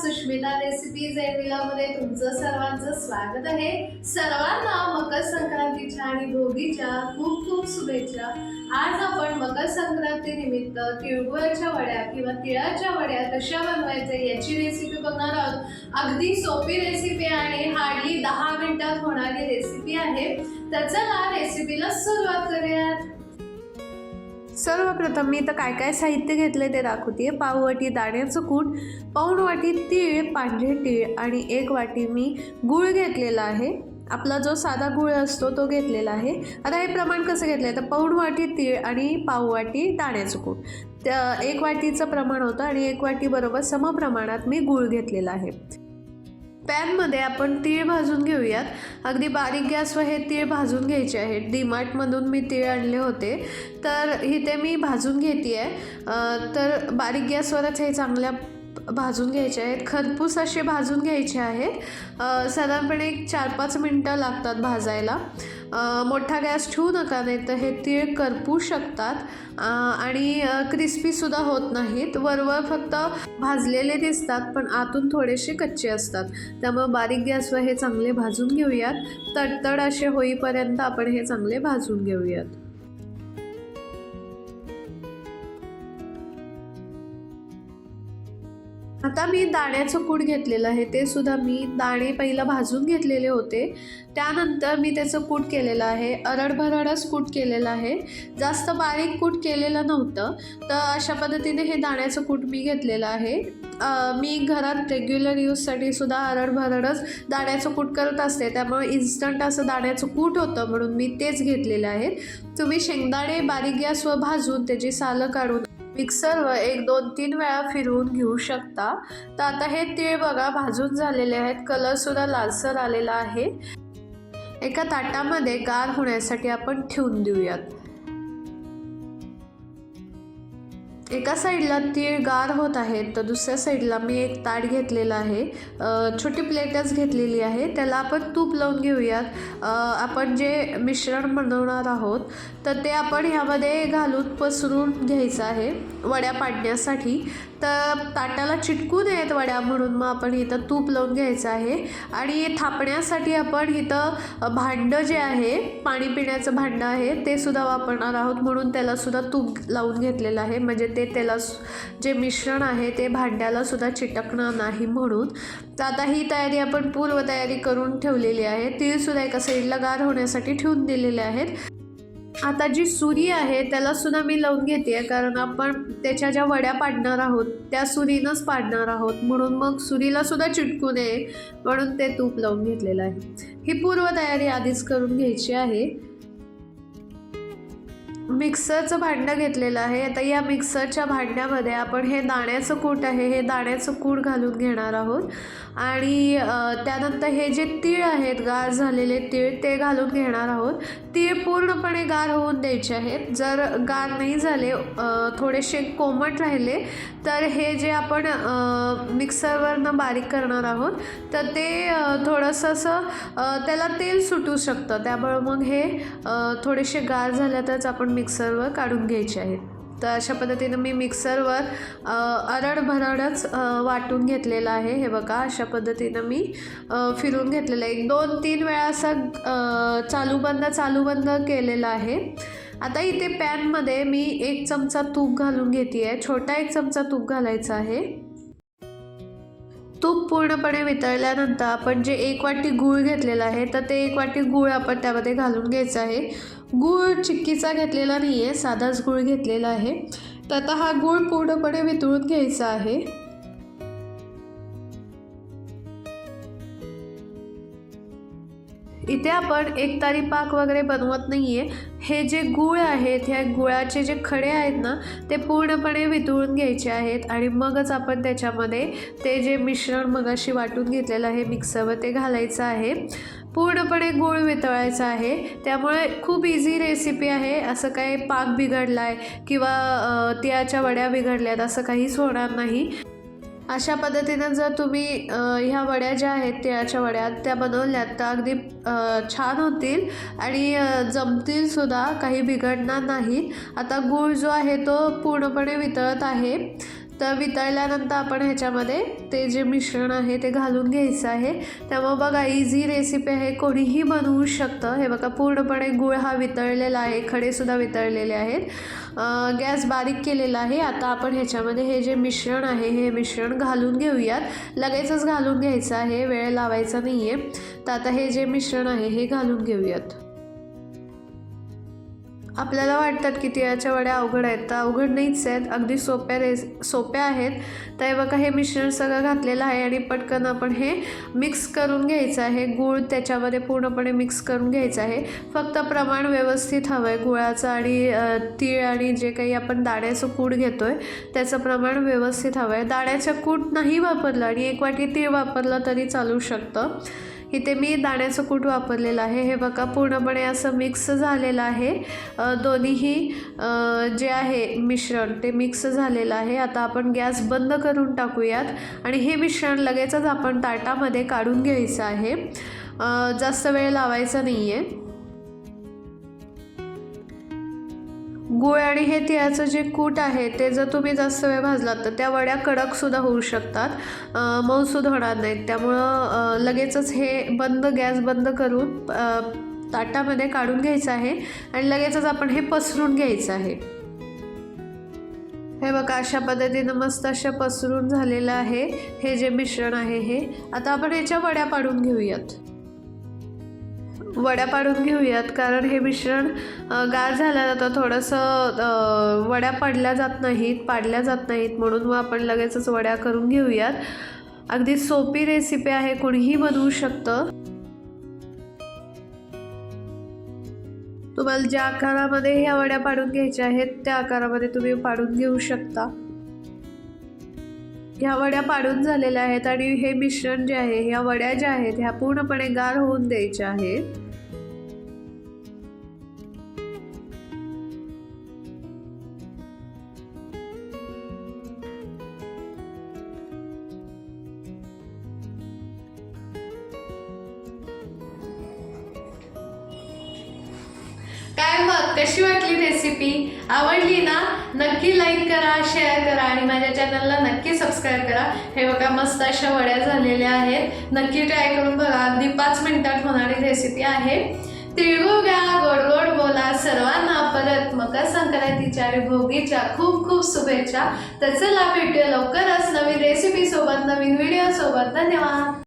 सुष्मिता रेसिपीजमध्ये तुमचं सर्वांचं स्वागत आहे. सर्वांना मकर संक्रांतीच्या आणि भोगीच्या खूप खूप शुभेच्छा. आज आपण मकर संक्रांती निमित्त तिळगुळाच्या वड्या किंवा तिळाच्या वड्या कशा बनवायच्या याची रेसिपी बघणार आहोत. अगदी सोपी रेसिपी आणि हार्डली दहा मिनिटात होणारी रेसिपी आहे. तर चला रेसिपीला सुरुवात करूयात. सर्वप्रथम मी इथं काय काय साहित्य घेतलं ते दाखवते पाववाटी दाण्याचं कूट पाऊण वाटी तीळ पांढरे तीळ आणि एक वाटी मी गूळ घेतलेला आहे. आपला जो साधा गुळ असतो तो घेतलेला आहे. आता हे प्रमाण कसं घेतलं आहे तर पाऊण वाटी तीळ आणि पाववाटी दाण्याचं कूट त्या एक वाटीचं प्रमाण होतं आणि एक वाटी बरोबर समप्रमाणात मी गूळ घेतलेला आहे. पॅनमध्ये आपण तीळ भाजून घेऊयात. अगदी बारीक गॅसवर हे तीळ भाजून घ्यायचे आहेत डीमार्टमधून मी तीळ आणले होते. तर इथे मी भाजून घेते आहे तर बारीक गॅसवरच हे चांगल्या भाजून घ्यायचे आहेत. खरपूस असे भाजून घ्यायचे आहेत. साधारणपणे एक चार पाच मिनटं लागतात भाजायला. मोठा गॅस ठेवू नका नाही तर हे तीळ करपू शकतात. आणि क्रिस्पीसुद्धा होत नाहीत. वरवर फक्त भाजलेले दिसतात पण आतून थोडेसे कच्चे असतात. त्यामुळे बारीक गॅसवर हे चांगले भाजून घेऊयात. तडतड असे होईपर्यंत आपण हे चांगले भाजून घेऊयात. आता मी दाण्याचं कूट घेतलेलं आहे ते सुद्धा मी दाणे पहिलं भाजून घेतलेले होते. त्यानंतर मी त्याचं कूट केलेलं आहे अरडभरडच कूट केलेलं आहे. जास्त बारीक कूट केलेलं नव्हतं तर अशा पद्धतीने हे दाण्याचं कूट मी घेतलेलं आहे. मी घरात रेग्युलर यूजसाठी सुद्धा अरडभरडच दाण्याचं कूट करत असते त्यामुळे इन्स्टंट असं दाण्याचं कूट होतं म्हणून मी तेच घेतलेलं आहे. तुम्ही शेंगदाणे बारीक गॅसवर भाजून त्याची सालं काढून मिक्सरवर एक दोन तीन वेळा फिरवून घेऊ शकता. तर आता हे तीळ बघा भाजून झालेले आहेत. कलरसुद्धा लालसर आलेला आहे. एका ताटामध्ये गार होण्यासाठी आपण ठेवून देऊयात. एका साईडला तीळ गार होत आहेत तर दुसऱ्या साईडला मी एक ताट घेतलेलं आहे. छोटी प्लेटच घेतलेली आहे. त्याला आपण तूप लावून घेऊयात. आपण जे मिश्रण बनवणार आहोत तर ते आपण ह्यामध्ये घालून पसरून घ्यायचं आहे वड्या पाडण्यासाठी. तर ताटाला चिटकू नयेत वड्या म्हणून मग आपण इथं तूप लावून घ्यायचं आहे. आणि थापण्यासाठी आपण इथं भांडं जे आहे पाणी पिण्याचं भांडं आहे ते सुद्धा वापरणार आहोत. म्हणून त्याला सुद्धा तूप लावून घेतलेलं आहे. म्हणजे ते त्याला जे मिश्रण आहे ते भांड्याला सुद्धा चिटकणार नाही म्हणून. तर आता ही तयारी आपण पूर्वतयारी करून ठेवलेली आहे. तीळसुद्धा एका साईडला गार होण्यासाठी ठेवून दिलेले आहेत. आता जी सुरी आहे त्याला सुद्धा मी लावून घेते कारण आपण त्याच्या ज्या वड्या पाडणार आहोत त्या सुरीनंच पाडणार आहोत. म्हणून मग सुरीला सुद्धा चिटकू नये म्हणून ते तूप लावून घेतलेलं आहे. ही पूर्वतयारी आधीच करून घ्यायची आहे. मिक्सरचं भांडं घेतलेलं आहे. आता या मिक्सरच्या भांड्यामध्ये आपण हे दाण्याचं कूट आहे हे दाण्याचं कूट घालून घेणार आहोत. आणि त्यानंतर हे जे तीळ आहेत गार झालेले तीळ ते घालून घेणार आहोत. तीळ पूर्णपणे गार होऊन द्यायचे आहेत. जर गार नाही झाले थोडेसे कोमट राहिले तर हे जे आपण मिक्सरवरनं बारीक करणार आहोत तर ते थोडंसं असं त्याला तेल सुटू शकतं. त्यामुळे मग हे थोडेसे गार झाल्यातच आपण मिक्सरवर काढून घ्यायचे आहेत. तर अशा पद्धतीनं मी मिक्सरवर अरडभरडच वाटून घेतलेलं आहे. हे बघा अशा पद्धतीनं मी फिरून घेतलेलं आहे. एक दोन तीन वेळा असं चालू बंद चालू बंद केलेलं आहे. आता इथे पॅनमध्ये मी एक चमचा तूप घालून घेते आहे छोटा एक चमचा तूप घालायचा आहे. तूप पूर्णपणे वितळल्यानंतर आपण जे एक वाटी गूळ घेतलेला आहे तर ते एक वाटी गूळ आपण त्यामध्ये घालून घ्यायचं आहे. गूळ चिक्कीचा घेतलेला नाही आहे साधाच गूळ घेतलेला आहे. तर आता हा गूळ पूर्णपणे वितळून घ्यायचा आहे. इथे आपण एक तारी पाक वगैरे बनवत नाही आहे हे जे गूळ आहेत ह्या गुळाचे जे खडे आहेत ना ते पूर्णपणे वितळून घ्यायचे आहेत आणि मगच आपण त्याच्यामध्ये ते जे मिश्रण मगाशी वाटून घेतलेलं आहे मिक्सरवर ते घालायचं आहे. पूर्णपणे गूळ वितळायचा आहे. त्यामुळे खूप इझी रेसिपी आहे. असं काही पाक बिघडला आहे किंवा तिळाच्या वड्या बिघडल्या आहेत असं काहीच होणार नाही. अशा पद्धतीनं जर तुम्ही ह्या वड्या ज्या आहेत तिळाच्या वड्या त्या बनवल्यात तर अगदी छान होतील आणि जमतीलसुद्धा जमतील सुद्धा काही बिघडणार नाहीत. आता गूळ जो आहे तो पूर्णपणे वितळत आहे. तर वितळल्यानंतर आपण ह्याच्यामध्ये ते जे मिश्रण आहे ते घालून घ्यायचं आहे. त्यामुळं बघा इझी रेसिपी आहे. कोणीही बनवू शकतं. हे बघा पूर्णपणे गुळ हा वितळलेला आहे. खडेसुद्धा वितळलेले आहेत. गॅस बारीक केलेला आहे. आता आपण ह्याच्यामध्ये हे जे मिश्रण आहे हे मिश्रण घालून घेऊयात. लगेचच घालून घ्यायचं आहे. वेळ लावायचा नाही आहे तर आता हे जे मिश्रण आहे हे घालून घेऊयात. आपल्याला वाटतात की तिळाच्या वड्या अवघड आहेत. तर अवघड नाहीच आहेत. अगदी सोप्या रेस सोप्या आहेत. तर बघा हे मिश्रण सगळं घातलेलं आहे आणि पटकन आपण हे मिक्स करून घ्यायचं आहे. गूळ त्याच्यामध्ये पूर्णपणे मिक्स करून घ्यायचं आहे. फक्त प्रमाण व्यवस्थित हवं आहे गुळाचं आणि तीळ आणि जे काही आपण दाण्याचं कूट घेतो आहे त्याचं प्रमाण व्यवस्थित हवं आहे दाण्याचं कूट नाही वापरलं आणि एक वाटी तीळ वापरलं तरी चालू शकतं. इथे मी दाण्याचं कूट वापरलेलं आहे. हे बघा पूर्णपणे असं मिक्स झालेलं आहे. दोन्हीही जे आहे मिश्रण ते मिक्स झालेलं आहे. आता आपण गॅस बंद करून टाकूयात. आणि हे मिश्रण लगेचच आपण ताटामध्ये काढून घ्यायचं आहे. जास्त वेळ लावायचा नाही आहे गुळ आणि हे तिळाचं जे कूट आहे ते जर तुम्ही जास्त वेळ भाजलात तर त्या वड्या कडकसुद्धा होऊ शकतात. मऊसूद होणार नाहीत. त्यामुळं लगेचच हे बंद गॅस बंद करून ताटामध्ये काढून घ्यायचं आहे आणि लगेचच आपण हे पसरून घ्यायचं आहे. हे बघा अशा पद्धतीनं मस्त अशा पसरून झालेलं आहे. हे जे मिश्रण आहे हे. आता आपण याच्या वड्या पाडून घेऊयात. वड्या पाडून घेऊयात कारण हे मिश्रण अ, गार झाल्यानंतर थोडंसं वड्या पडल्या जात नाहीत पाडल्या जात नाहीत म्हणून मग आपण लगेचच वड्या करून घेऊयात. अगदी सोपी रेसिपी आहे कोणीही बनवू शकतं. तुम्हाला ज्या आकारामध्ये ह्या वड्या पाडून घ्यायच्या आहेत त्या आकारामध्ये तुम्ही पाडून घेऊ शकता. ह्या वड्या पाडून झालेल्या आहेत आणि हे मिश्रण जे आहे ह्या वड्या ज्या आहेत ह्या पूर्णपणे गार होऊन द्यायच्या आहेत. काय मग? कशी वाटली रेसिपी आवडली ना? नक्की लाईक करा शेअर करा आणि माझ्या चॅनलला नक्की सबस्क्राईब करा. हे बघा मस्त अशा वड्या झालेल्या आहेत. नक्की ट्राय करून बघा. अगदी पाच मिनिटात होणारी रेसिपी आहे. तिळगुळ घ्या गोड गोड बोला सर्वांना. परत मकर संक्रांतीच्या आणि भोगीच्या खूप खूप शुभेच्छा. तर चला भेटूया लवकरच नवीन रेसिपीसोबत नवीन व्हिडिओसोबत धन्यवाद.